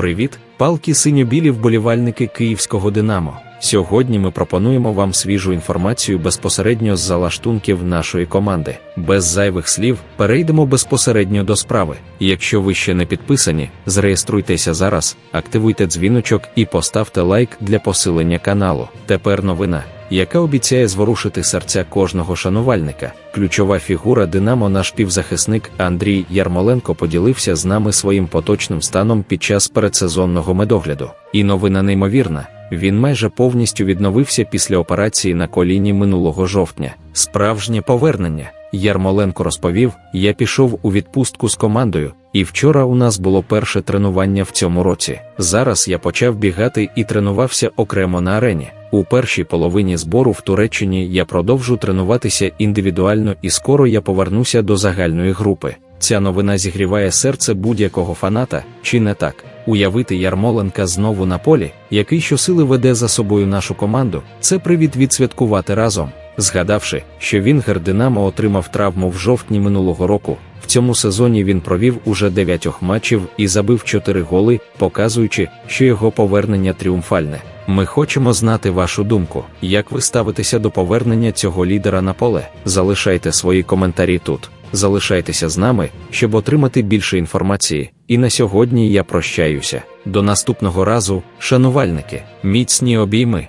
Привіт, палки синьо-білі вболівальники київського Динамо. Сьогодні ми пропонуємо вам свіжу інформацію безпосередньо з залаштунків нашої команди. Без зайвих слів перейдемо безпосередньо до справи. Якщо ви ще не підписані, зареєструйтеся зараз, активуйте дзвіночок і поставте лайк для посилення каналу. Тепер новина яка обіцяє зворушити серця кожного шанувальника. Ключова фігура Динамо, наш півзахисник Андрій Ярмоленко поділився з нами своїм поточним станом під час передсезонного медогляду. І новина неймовірна. Він майже повністю відновився після операції на коліні минулого жовтня. Справжнє повернення. Ярмоленко розповів: я пішов у відпустку з командою, і вчора у нас було перше тренування в цьому році. Зараз я почав бігати і тренувався окремо на арені. У першій половині збору в Туреччині я продовжу тренуватися індивідуально і скоро я повернуся до загальної групи. Ця новина зігріває серце будь-якого фаната, чи не так? Уявити Ярмоленка знову на полі, який щосили веде за собою нашу команду, це привід відсвяткувати разом. Згадавши, що Вінгер Динамо отримав травму в жовтні минулого року, в цьому сезоні він провів уже 9 матчів і забив 4 голи, показуючи, що його повернення тріумфальне. Ми хочемо знати вашу думку, як ви ставитеся до повернення цього лідера на поле. Залишайте свої коментарі тут. Залишайтеся з нами, щоб отримати більше інформації. І на сьогодні я прощаюся. До наступного разу, шанувальники, міцні обійми.